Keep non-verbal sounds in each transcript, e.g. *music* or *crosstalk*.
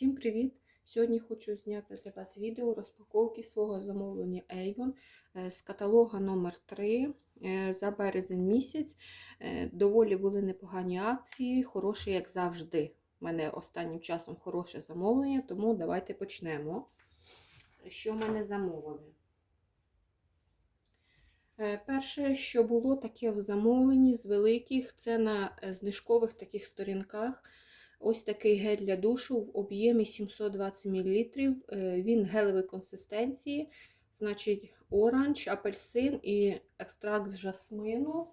Всім привіт! Сьогодні хочу зняти для вас відео розпаковки свого замовлення Avon е, з каталога номер 3 е, за березень місяць. Е, Доволі були непогані акції, хороші, як завжди. У мене останнім часом хороше замовлення, тому давайте почнемо. Що в мене замовили? Перше, що було таке в замовленні з великих, це на знижкових таких сторінках. Ось такий гель для душу в об'ємі 720 мл. Він гелевої консистенції, значить оранж, апельсин і екстракт з жасмину.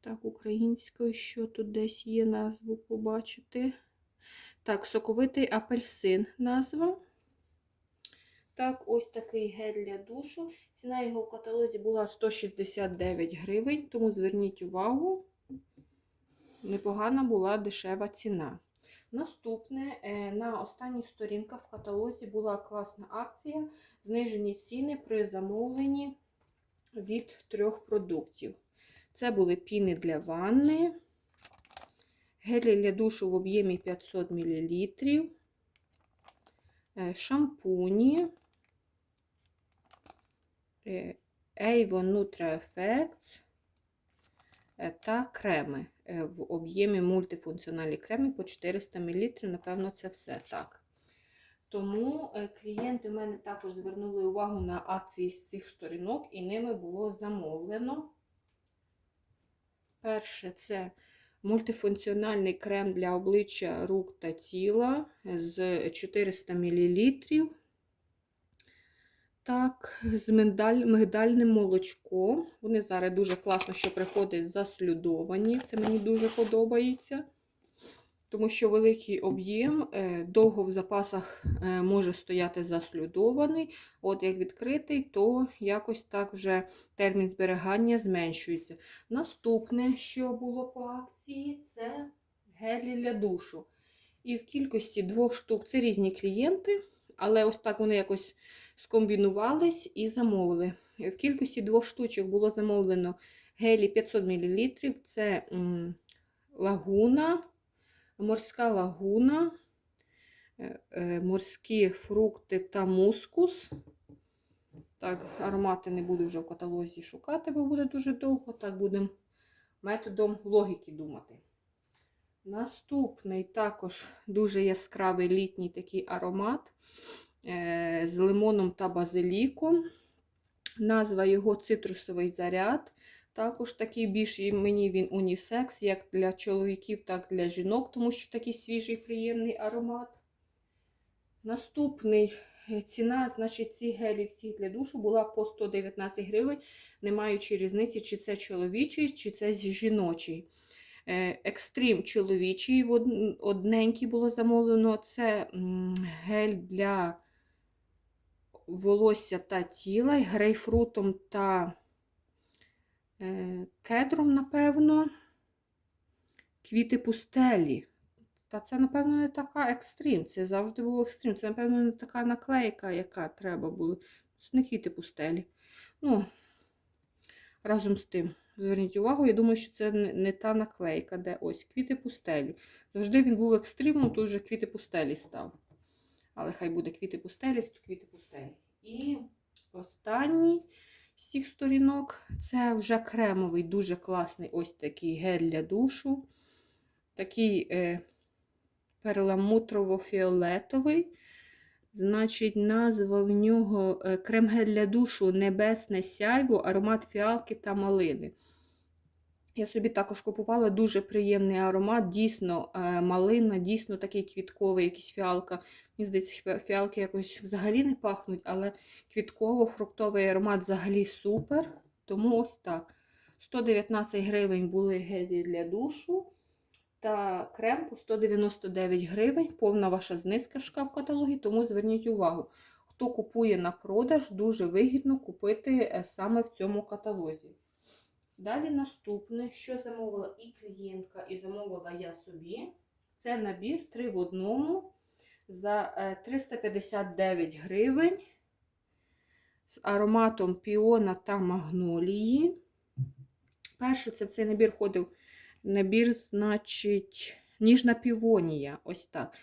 Так, українською, що тут десь є назву побачити. Так, соковитий апельсин назва. Так, ось такий гель для душу. Ціна його в каталозі була 169 гривень, тому зверніть увагу, непогана була дешева ціна. Наступне, е, на останніх сторінках в каталозі була класна акція. Знижені ціни при замовленні від трьох продуктів. Це були піни для ванни, гелі для душу в об'ємі 500 мл, е, шампуні. Avon Nutra Effects та креми в об'ємі мультифункціональні креми по 400 мл. Напевно, це все так. Тому клієнти в мене також звернули увагу на акції з цих сторінок, і ними було замовлено. Перше це мультифункціональний крем для обличчя рук та тіла з 400 мл. Так, з мигдаль, мигдальним молочком. Вони зараз дуже класно, що приходять заслюдовані. Це мені дуже подобається. Тому що великий об'єм довго в запасах може стояти заслюдований. От як відкритий, то якось так вже термін зберігання зменшується. Наступне, що було по акції, це гелі для душу. І в кількості двох штук це різні клієнти, але ось так вони якось скомбінувались і замовили. В кількості двох штучок було замовлено гелі 500 мл. Це лагуна, морська лагуна, морські фрукти та мускус. Так, аромати не буду вже в каталозі шукати, бо буде дуже довго. Так, будемо методом логіки думати. Наступний також дуже яскравий літній такий аромат з лимоном та базиліком. Назва його цитрусовий заряд. Також такий більш мені він унісекс, як для чоловіків, так і для жінок, тому що такий свіжий, приємний аромат. Наступний ціна, значить, ці гелі всі для душу була по 119 гривень, не маючи різниці, чи це чоловічий, чи це жіночий. Екстрім чоловічий, одненький було замовлено. Це гель для волосся та тіла, грейпфрутом та кедром, напевно, квіти пустелі. Та це, напевно, не така екстрім. Це завжди було екстрім. Це, напевно, не така наклейка, яка треба було. Це не квіти пустелі. Ну, разом з тим, зверніть увагу, я думаю, що це не та наклейка, де ось квіти пустелі. Завжди він був екстримом, тут вже квіти пустелі став. Але хай буде квіти пустелі, то квіти пустелі. І останній з цих сторінок це вже кремовий, дуже класний ось такий гель для душу. Такий е, перламутрово-фіолетовий. Значить, назва в нього крем-гель для душу Небесне сяйво, аромат фіалки та малини. Я собі також купувала дуже приємний аромат, дійсно малина, дійсно такий квітковий, якийсь фіалка. Мені здається, фіалки якось взагалі не пахнуть, але квітково-фруктовий аромат взагалі супер. Тому ось так. 119 гривень були гелі для душу. Та крем по 199 гривень. Повна ваша знижка в каталогі, тому зверніть увагу, хто купує на продаж, дуже вигідно купити саме в цьому каталозі. Далі наступне, що замовила і клієнтка, і замовила я собі, це набір 3 в одному за 359 гривень з ароматом піона та магнолії. Перше, це в цей набір входив набір, значить, ніжна півонія. Ось так.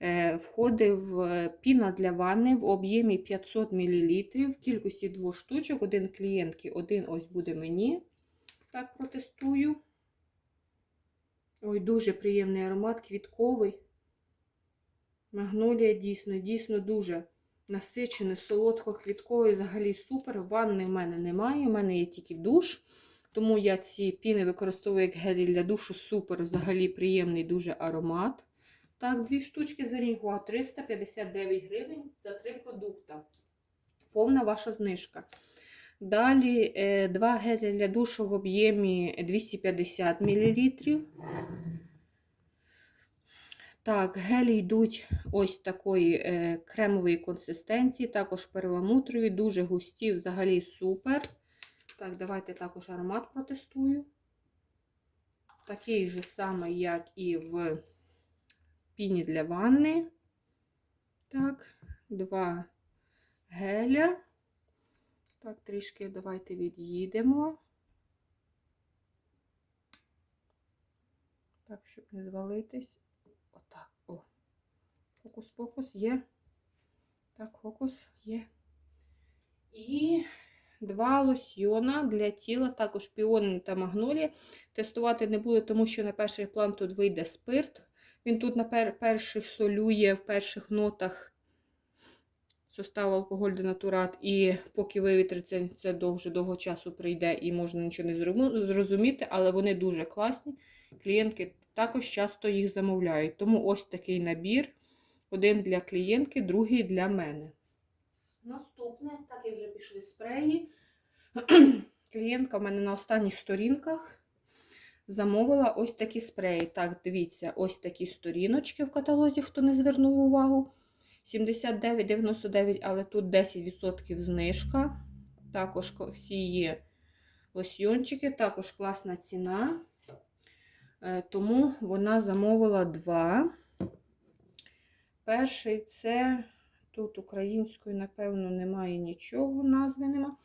Е, Входить в піна для ванни в об'ємі 500 мл, в кількості двох штучок, один клієнтки, один ось буде мені. Так, протестую. Ой, дуже приємний аромат, квітковий. Магнолія дійсно, дійсно дуже насичений, солодко-квітковий, взагалі супер. Ванни в мене немає, у мене є тільки душ. Тому я ці піни використовую як гелі для душу. Супер, взагалі приємний дуже аромат. Так, дві штучки Зеріньгуа 359 гривень за три продукти. Повна ваша знижка. Далі е, два гелі для душу в об'ємі 250 мл. Так, гелі йдуть ось такої е, кремової консистенції, також перламутрові, дуже густі, взагалі супер. Так, давайте також аромат протестую. Такий же самий, як і в піні для ванни. Так, два геля. Так, трішки давайте від'їдемо. Так, щоб не звалитись. Отак. О. Фокус-фокус є. Так, фокус є. І два лосьйона для тіла, також піони та магнолія. Тестувати не буду, тому що на перший план тут вийде спирт. Він тут на пер перших солює в перших нотах состав алкоголь денатурат, і поки вивітриться, це довже довго часу прийде і можна нічого не зрозуміти, але вони дуже класні. Клієнтки також часто їх замовляють. Тому ось такий набір. Один для клієнтки, другий для мене. Наступне, так і вже пішли спреї. *clears throat* Клієнтка в мене на останніх сторінках замовила ось такі спреї. Так, дивіться, ось такі сторіночки в каталозі, хто не звернув увагу. 79,99, але тут 10% знижка. Також всі є лосьйончики, також класна ціна. Е, тому вона замовила два. Перший це, тут українською, напевно, немає нічого, назви нема.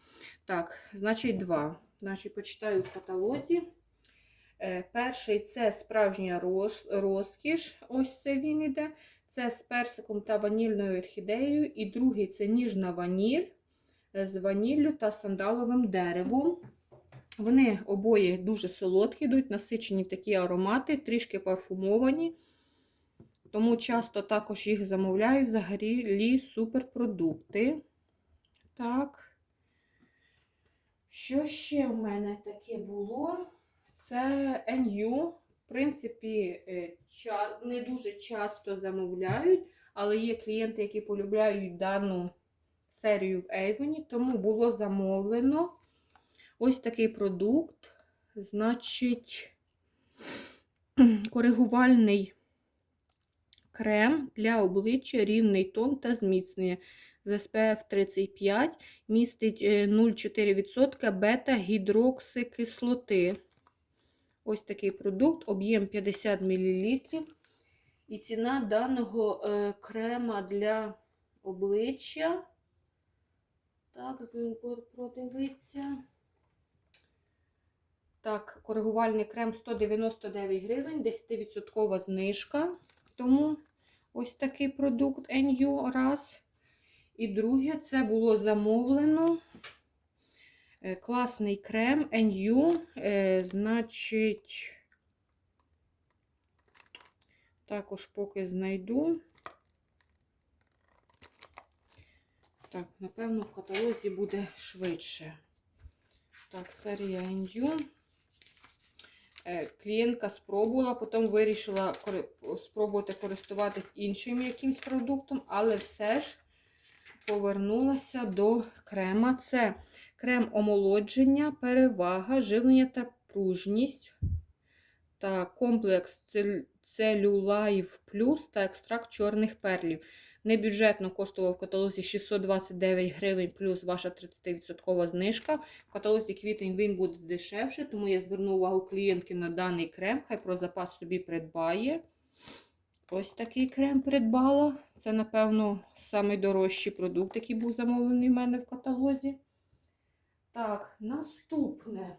Так, значить, два. Значить, почитаю в каталозі. Е, перший це справжня розкіш. Ось це він іде. Це з персиком та ванільною орхідеєю. І другий це ніжна ваніль з ваніллю та сандаловим деревом. Вони обоє дуже солодкі, йдуть, насичені такі аромати, трішки парфумовані. Тому часто також їх замовляють взагалі суперпродукти. Так. Що ще в мене таке було? Це NU. В принципі, е, не дуже часто замовляють, але є клієнти, які полюбляють дану серію в Avon, тому було замовлено ось такий продукт. Значить, коригувальний крем для обличчя рівний тон та зміцнення з SPF 35, містить 0,4% бета-гідроксикислоти. Ось такий продукт, об'єм 50 мл. І ціна даного е, крема для обличчя. Так, продивиться. Так, коригувальний крем 199 гривень, 10% знижка. Тому ось такий продукт NU раз. І друге, це було замовлено. Е, класний крем NU, е, значить, також поки знайду. Так, напевно, в каталозі буде швидше. Так, серія NU. Е, клієнтка спробувала, потім вирішила спробувати користуватись іншим якимсь продуктом, але все ж повернулася до крема. Це крем омолодження, перевага, живлення та пружність. Та комплекс Целюлайв Плюс та екстракт чорних перлів. Небюджетно коштував в каталозі 629 гривень плюс ваша 30% знижка. В каталозі квітень він буде дешевше, тому я зверну увагу клієнтки на даний крем. Хай про запас собі придбає. Ось такий крем придбала. Це, напевно, найдорожчий продукт, який був замовлений в мене в каталозі. Так, наступне.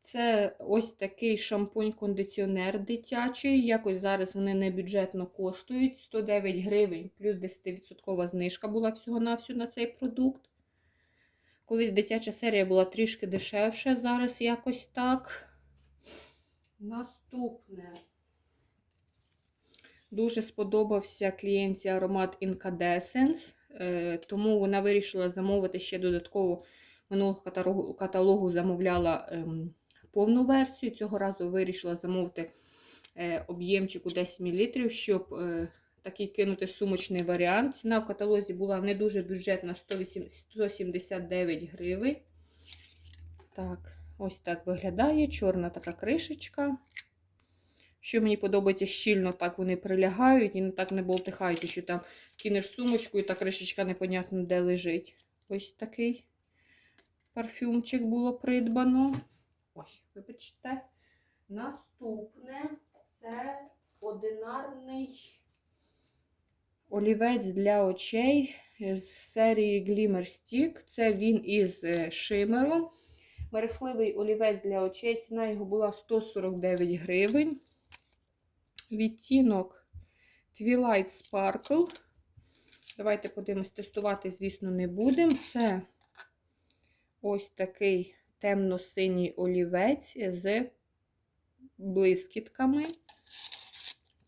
Це ось такий шампунь-кондиціонер дитячий. Якось зараз вони не бюджетно коштують. 109 гривень, плюс 10% знижка була всього-навсього на цей продукт. Колись дитяча серія була трішки дешевше, зараз якось так. Наступне. Дуже сподобався клієнтці аромат Incandescence, тому вона вирішила замовити ще додатково минулого каталогу, замовляла ем, повну версію. Цього разу вирішила замовити е, об'ємчик у 10 мл, щоб е, такий кинути сумочний варіант. Ціна в каталозі була не дуже бюджетна 108 179 гривень. Так, ось так виглядає. Чорна така кришечка. Що мені подобається, щільно так вони прилягають і так не болтихають, що там кинеш сумочку і та кришечка непонятно де лежить. Ось такий парфюмчик було придбано. Ой, вибачте. Наступне це одинарний олівець для очей з серії Glimmer Stick. Це він із е, шимером. Мерехливий олівець для очей. Ціна його була 149 гривень. Відтінок Twilight Sparkle. Давайте подивимось, тестувати, звісно, не будемо. Це ось такий темно-синій олівець з блискітками.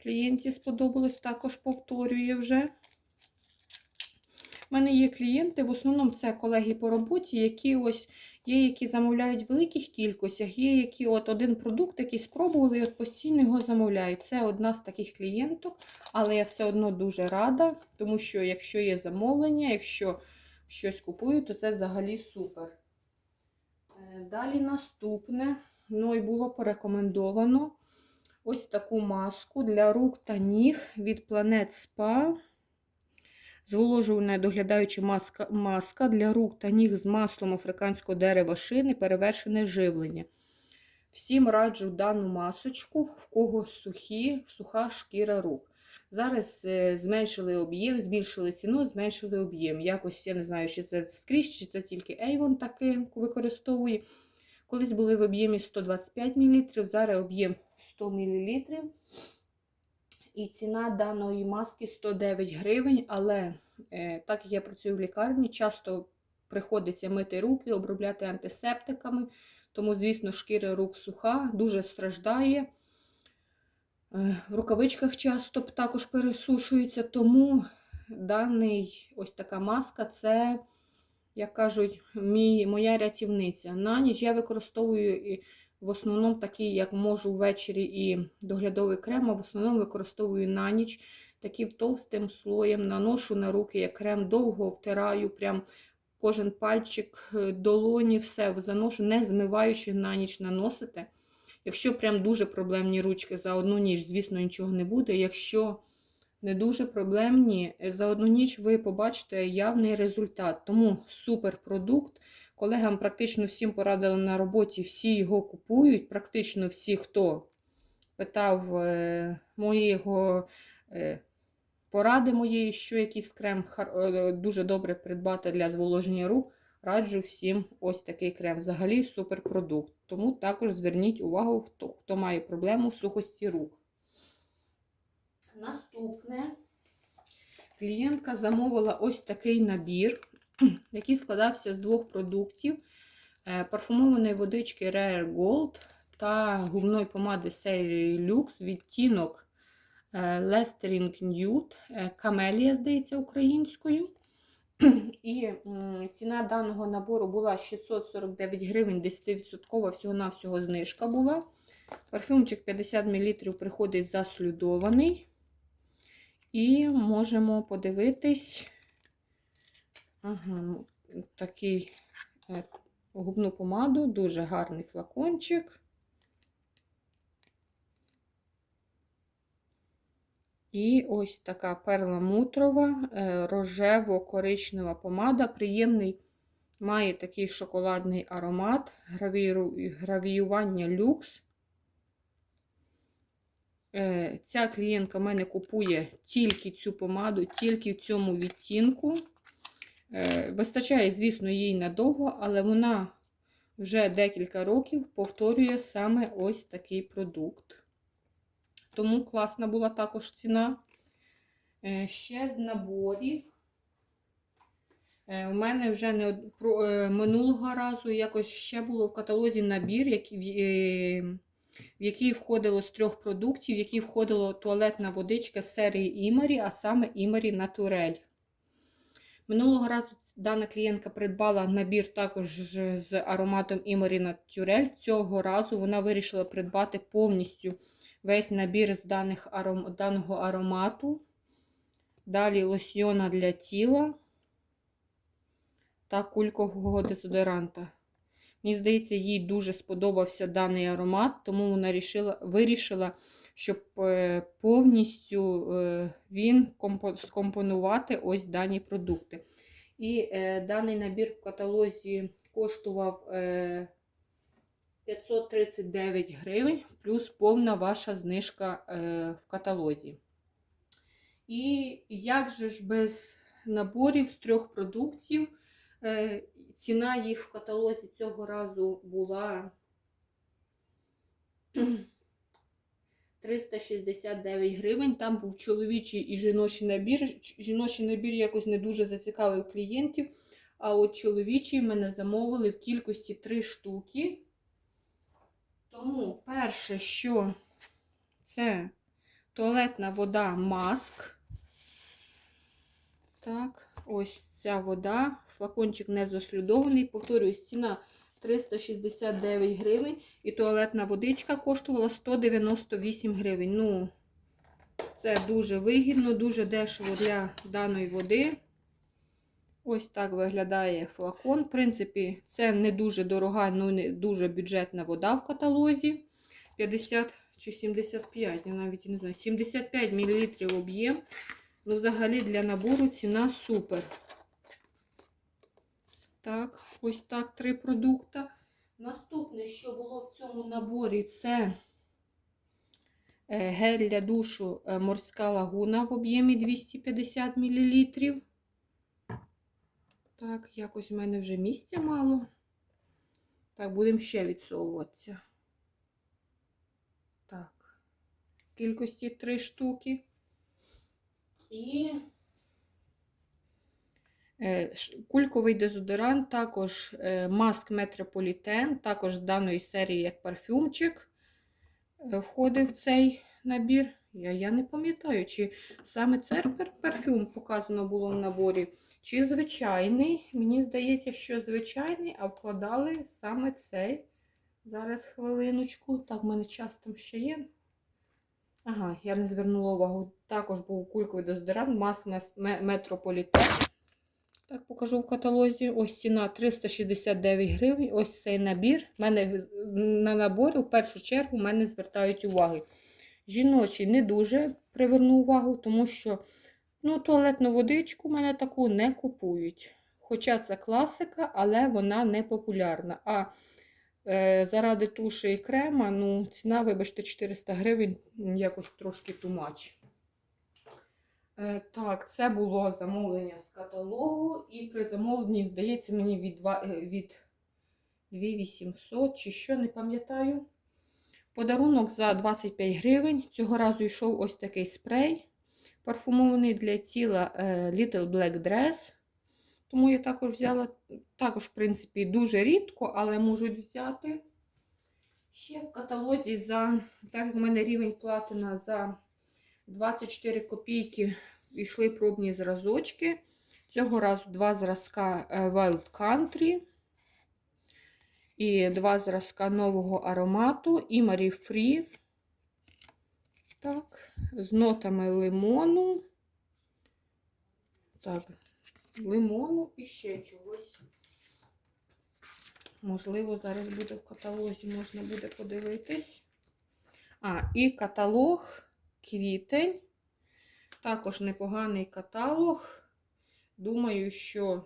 Клієнті сподобалось, також повторює вже. У мене є клієнти, в основному це колеги по роботі, які ось є, які замовляють в великих кількостях, є, які от один продукт, який спробували і от постійно його замовляють. Це одна з таких клієнток, але я все одно дуже рада, тому що якщо є замовлення, якщо щось купую, то це взагалі супер. Е, Далі наступне, і було порекомендовано ось таку маску для рук та ніг від Planet Spa. Зволожувальна доглядаюча маска, маска для рук та ніг з маслом африканського дерева шини, перевершене живлення. Всім раджу дану масочку, в кого сухі, суха шкіра рук. Зараз е, зменшили об'єм, збільшили ціну, зменшили об'єм. Якось я не знаю, чи це скрізь, чи це тільки Avon таки використовує. Колись були в об'ємі 125 мл, зараз об'єм 100 мл. І ціна даної маски 109 гривень, але е, так як я працюю в лікарні, часто приходиться мити руки, обробляти антисептиками. Тому, звісно, шкіра рук суха, дуже страждає. Е, в рукавичках часто також пересушується, тому даний ось така маска це, як кажуть, мій, моя рятівниця. На ніч я використовую в основному такий, як можу ввечері і доглядовий крем, а в основному використовую на ніч таким товстим слоєм, наношу на руки як крем, довго втираю, прям кожен пальчик, е, долоні, все заношу, не змиваючи на ніч наносите. Якщо прям дуже проблемні ручки за одну ніч, звісно, нічого не буде. Якщо не дуже проблемні, е, за одну ніч ви побачите явний результат. Тому супер продукт. Колегам практично всім порадили на роботі, всі його купують. Практично всі, хто питав е, моєго е, поради моєї, що якийсь крем дуже добре придбати для зволоження рук. Раджу всім ось такий крем. Взагалі суперпродукт. Тому також зверніть увагу, хто, хто має проблему в сухості рук. Наступне клієнтка замовила ось такий набір, *clears throat* який складався з двох продуктів: е, парфумованої водички Rare Gold та губної помади серії Lux відтінок е, Lestering Nude, Камелія, здається, українською. *clears throat* І ціна даного набору була 649 гривень, 10% всього-навсього знижка була. Парфюмчик 50 мл приходить заслюдований. І можемо подивитись такий губну помаду, дуже гарний флакончик. І ось така перламутрова, е, рожево-коричнева помада. Приємний, має такий шоколадний аромат, гравіювання люкс. Е, ця клієнтка в мене купує тільки цю помаду, тільки в цьому відтінку. Е, вистачає, звісно, їй надовго, але вона вже декілька років повторює саме ось такий продукт. Тому класна була також ціна. Е, Ще з наборів. Е, У мене вже не минулого разу якось ще було в каталозі набір, в- який входило з трьох продуктів, в який входила туалетна водичка з серії Імарі, а саме Імарі Натурель. Минулого разу дана клієнтка придбала набір також з ароматом Імарі Натурель. Цього разу вона вирішила придбати повністю весь набір з даних аром... даного аромату. Далі лосьйона для тіла та кулькового дезодоранта. Мені здається, їй дуже сподобався даний аромат, тому вона рішила, вирішила, щоб е, повністю е, він скомпонувати ось дані продукти. І е, даний набір в каталозі коштував е, 539 гривень, плюс повна ваша знижка в каталозі. І як же ж без наборів з трьох продуктів, ціна їх в каталозі цього разу була 369 гривень. Там був чоловічий і жіночий набір. Жіночий набір якось не дуже зацікавив клієнтів. А от чоловічий мене замовили в кількості 3 штуки. Тому перше, що це туалетна вода маск. Так, ось ця вода. Флакончик не заслюдований. Повторюсь, ціна 369 гривень. І туалетна водичка коштувала 198 гривень. Ну, це дуже вигідно, дуже дешево для даної води. Ось так виглядає флакон. В принципі, це не дуже дорога, ну не дуже бюджетна вода в каталозі. 50 чи 75, я навіть не знаю, 75 мл об'єм. Ну, взагалі для набору ціна супер. Так, ось так три продукти. Наступне, що було в цьому наборі, це е, гель для душу е, морська лагуна в об'ємі 250 мл. Так, якось в мене вже місця мало. Так, будемо ще відсовуватися. Так, кількості 3 штуки. І кульковий дезодорант, також е, маск Метрополітен, також з даної серії як парфюмчик е, входив в цей набір. Я, я не пам'ятаю, чи саме цей парфюм показано було в наборі, чи звичайний. Мені здається, що звичайний, а вкладали саме цей. Зараз хвилиночку. Так, в мене час там ще є. Ага, я не звернула увагу. Також був кульковий дезодорант, мас Метрополітен. Так, покажу в каталозі. Ось ціна 369 гривень. Ось цей набір. Мене на наборі в першу чергу мене звертають уваги. Жіночий не дуже привернув увагу, тому що ну, туалетну водичку мене таку не купують. Хоча це класика, але вона не популярна. А е, заради туші і крема, ну, ціна, вибачте, 400 гривень, якось трошки тумач. Е, Так, це було замовлення з каталогу, і при замовленні, здається, мені від, два- е, від 2800 чи що, не пам'ятаю. Подарунок за 25 гривень. Цього разу йшов ось такий спрей парфумований для тіла е, Little Black Dress. Тому я також взяла, також, в принципі, дуже рідко, але можуть взяти. Ще в каталозі за, так як в мене рівень платина за 24 копійки йшли пробні зразочки. Цього разу два зразка е, Wild Country і два зразка нового аромату Imari Free. Так, з нотами лимону. Так, лимону і ще чогось. Можливо, зараз буде в каталозі, можна буде подивитись. А, і каталог квітень. Також непоганий каталог. Думаю, що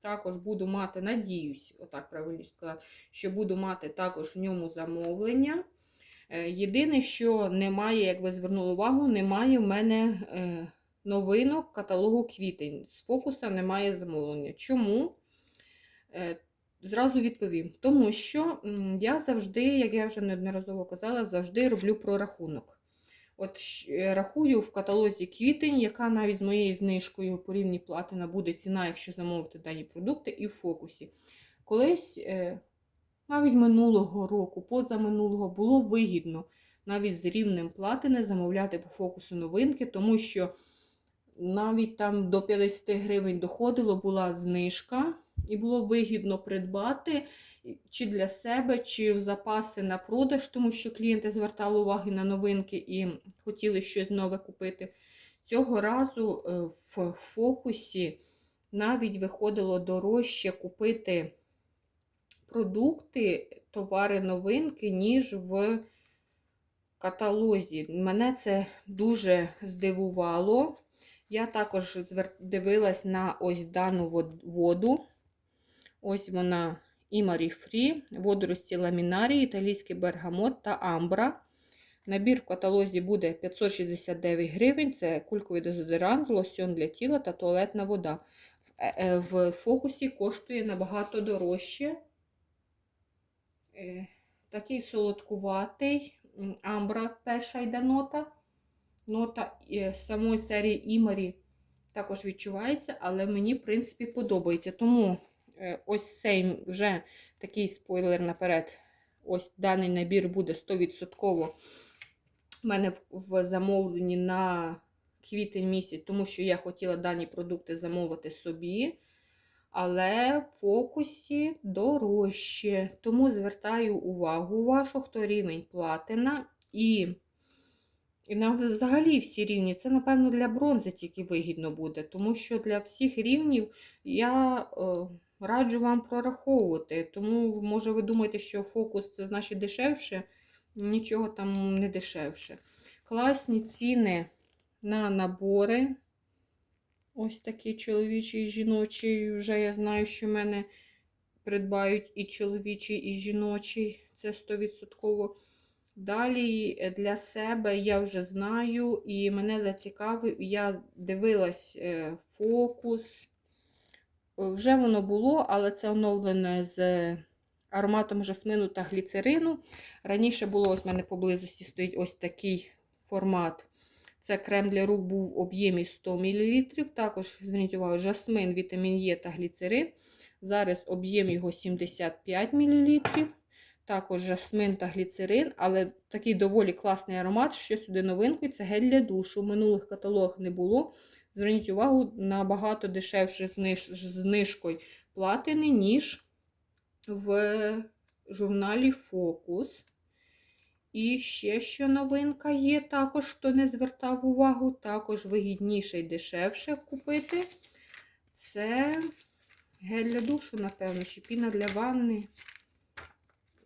також буду мати, надіюсь, отак правильніше сказати, що буду мати також в ньому замовлення. Е, Єдине, що немає, як ви звернули увагу, немає в мене е, новинок каталогу квітень. З фокуса немає замовлення. Чому? Е, зразу відповім. Тому що я завжди, як я вже неодноразово казала, завжди роблю прорахунок. От е, рахую в каталозі квітень, яка навіть з моєю знижкою по рівні платина буде ціна, якщо замовити дані продукти, і в фокусі. Колись, е, навіть минулого року, позаминулого, було вигідно навіть з рівнем платини замовляти по фокусу новинки, тому що навіть там до 50 гривень доходило, була знижка, і було вигідно придбати чи для себе, чи в запаси на продаж, тому що клієнти звертали увагу на новинки і хотіли щось нове купити. Цього разу е, в фокусі навіть виходило дорожче купити продукти, товари новинки, ніж в каталозі. Мене це дуже здивувало. Я також дивилась на ось дану воду. Ось вона Імарі Фрі, водорості ламінарії, італійський бергамот та амбра. Набір в каталозі буде 569 гривень. Це кульковий дезодорант, лосьон для тіла та туалетна вода. В, е, е, фокусі коштує набагато дорожче. Е, Такий солодкуватий. Амбра перша йде нота. Нота самої серії Імарі також відчувається, але мені, в принципі, подобається. Тому ось цей вже такий спойлер наперед. Ось даний набір буде 100% в мене в, замовленні на квітень місяць, тому що я хотіла дані продукти замовити собі. Але в фокусі дорожче. Тому звертаю увагу вашу, хто рівень платина. І, і на взагалі всі рівні. Це, напевно, для бронзи тільки вигідно буде. Тому що для всіх рівнів я е, раджу вам прораховувати. Тому, може, ви думаєте, що фокус це значить дешевше. Нічого там не дешевше. Класні ціни на набори. Ось такі чоловічі і жіночі. Вже я знаю, що в мене придбають і чоловічий, і жіночий. Це 100%. Далі для себе я вже знаю, і мене зацікавив. Я дивилась е, фокус. Вже воно було, але це оновлене з ароматом жасмину та гліцерину. Раніше було ось в мене поблизості стоїть ось такий формат. Це крем для рук був в об'ємі 100 мл. Також, зверніть увагу, жасмин, вітамін Е та гліцерин. Зараз об'єм його 75 мл. Також жасмин та гліцерин, але такий доволі класний аромат. Що сюди новинкою, це гель для душу. В минулих каталогах не було. Зверніть увагу, набагато дешевше зниж, знижкою платини, ніж в журналі Focus. І ще що новинка є, також хто не звертав увагу, також вигідніше і дешевше купити. Це гель для душу, напевно, чи піна для ванни.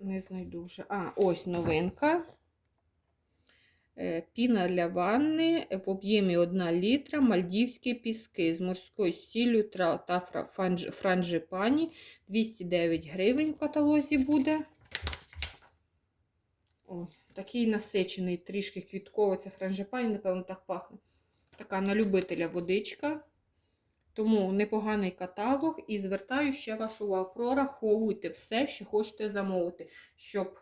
Не знайду вже. А, ось новинка. Е, Піна для ванни в об'ємі 1 літра, мальдівські піски з морською сіллю та фра- франжипані. 209 гривень в каталозі буде. О, такий насичений, трішки квітковий. Це франжипані, напевно, так пахне. Така на любителя водичка. Тому непоганий каталог. І звертаю ще вашу увагу. Прораховуйте все, що хочете замовити, щоб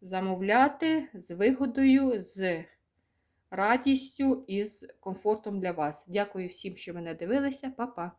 замовляти з вигодою, з радістю і з комфортом для вас. Дякую всім, що мене дивилися. Па-па!